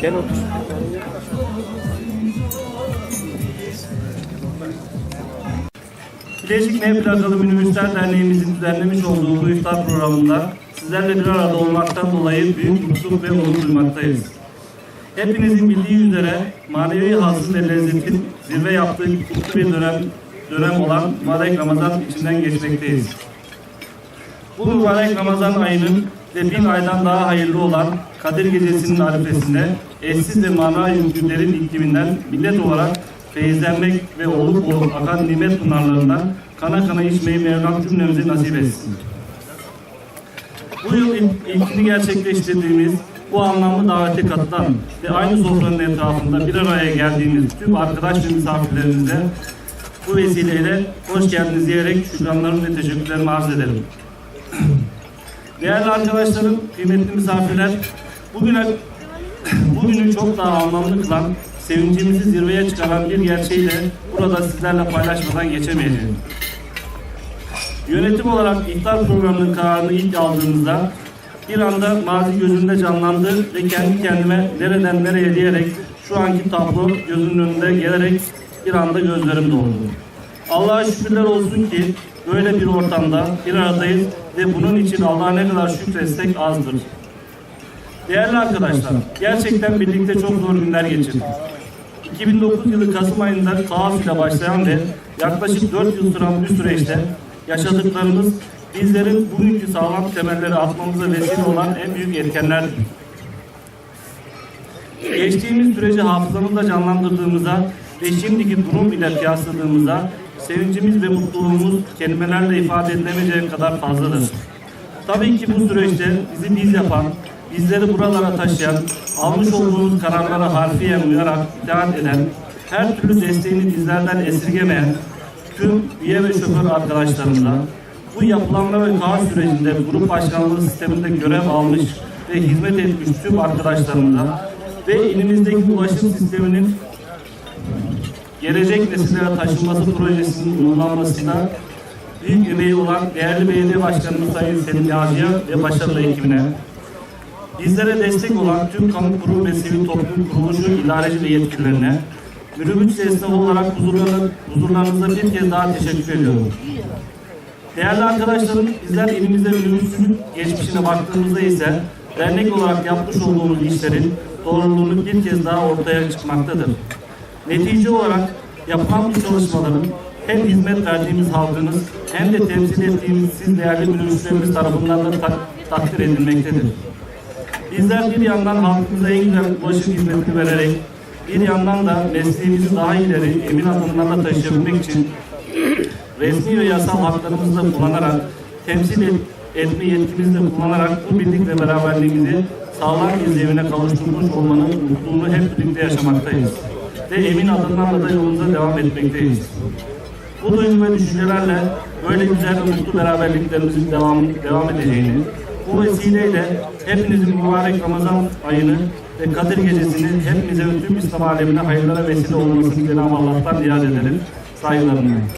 Gel otur. Bileşik M Plakalı Minibüsler Derneğimizin düzenlemiş olduğu bu iftar programında sizlerle bir arada olmaktan dolayı büyük mutluluk ve onur duymaktayız. Hepinizin bildiği üzere manevi hazın ve lezzetin zirve yaptığı kutlu bir dönem, dönem olan mübarek Ramazan içinden geçmekteyiz. Bu mübarek Ramazan ayının ve bin aydan daha hayırlı olan Kadir Gecesi'nin arifesinde eşsiz ve mana yüklülerin ikliminden millet olarak feyizlenmek ve olup olup akan nimet pınarlarından kana kana içmeyi Mevlam cümlemize nasip etsin. Bu yıl ilk- ilkini gerçekleştirdiğimiz bu anlamlı davete katılan ve aynı sofranın etrafında bir araya geldiğimiz tüm arkadaş ve misafirlerimize bu vesileyle hoş geldiniz diyerek şükranlarımı ve teşekkürlerimi arz ederim. Değerli arkadaşlarım, kıymetli misafirler, bugüne bugünü çok daha anlamlı kılan, sevincimizi zirveye çıkaran bir gerçeği de burada sizlerle paylaşmadan geçemeyeceğim. Yönetim olarak iftar programının kararını ilk aldığımızda bir anda mazi gözümde canlandı ve kendi kendime nereden nereye diyerek şu anki tablo gözümün önünde gelerek bir anda gözlerim doldu. Allah'a şükürler olsun ki böyle bir ortamda bir aradayız ve bunun için Allah'a ne kadar şükretsek azdır. Değerli arkadaşlar, gerçekten birlikte çok zor günler geçirdik. 2009 yılı Kasım ayında kaos ile başlayan ve yaklaşık 4 yıl süren bir süreçte yaşadıklarımız bizlerin bugünkü sağlam temelleri atmamıza vesile olan en büyük etkenlerdir. Geçtiğimiz süreci hafızamızda canlandırdığımızda ve şimdiki durum ile kıyasladığımızda sevincimiz ve mutluluğumuz kelimelerle ifade edilemeyecek kadar fazladır. Tabii ki bu süreçte bizi biz yapan, bizleri buralara taşıyan, almış olduğumuz kararlara harfiyen uyarak itaat eden, her türlü desteğini bizlerden esirgemeyen tüm üye ve şoför arkadaşlarımıza, bu yapılanma ve kaos sürecinde grup başkanlığı sisteminde görev almış ve hizmet etmiş tüm arkadaşlarımıza ve ilimizdeki ulaşım sisteminin gelecek nesillere taşınması projesinin uygulanmasında büyük emeği olan değerli belediye başkanımız Sayın Selim Yağcı'ya ve başarılı ekibine, bizlere destek olan tüm kamu kurum ve sivil toplum kuruluşu idareci ve yetkililerine, minibüs esnafı olarak huzurlarına, huzurlarınıza bir kez daha teşekkür ediyorum. Değerli arkadaşlarım, bizler elimizde minibüsün geçmişine baktığımızda ise dernek olarak yapmış olduğumuz işlerin doğruluğunu bir kez daha ortaya çıkmaktadır. Netice olarak yapılan bu çalışmaların hem hizmet verdiğimiz halkımız hem de temsil ettiğimiz siz değerli minibüslerimiz tarafından da tak- takdir edilmektedir. Bizler bir yandan halkımıza en güzel ulaşım hizmetini vererek bir yandan da mesleğimizi daha ileri emin adımlarla taşıyabilmek için resmi ve yasal haklarımızı da kullanarak temsil et, etme yetkimizi de kullanarak bu birlik ve beraberliğimizi sağlam bir zemine kavuşturmuş olmanın mutluluğunu hep birlikte yaşamaktayız. Ve emin adımlarla da yolumuza devam etmekteyiz. Bu duygu ve düşüncelerle böyle güzel ve mutlu beraberliklerimizin devam, devam edeceğini, bu vesileyle hepinizin mübarek Ramazan ayını ve Kadir Gecesi'ni hepimize ve tüm İslam alemine hayırlara vesile olmasını Cenab-ı Allah'tan niyaz ederim. Saygılarımla.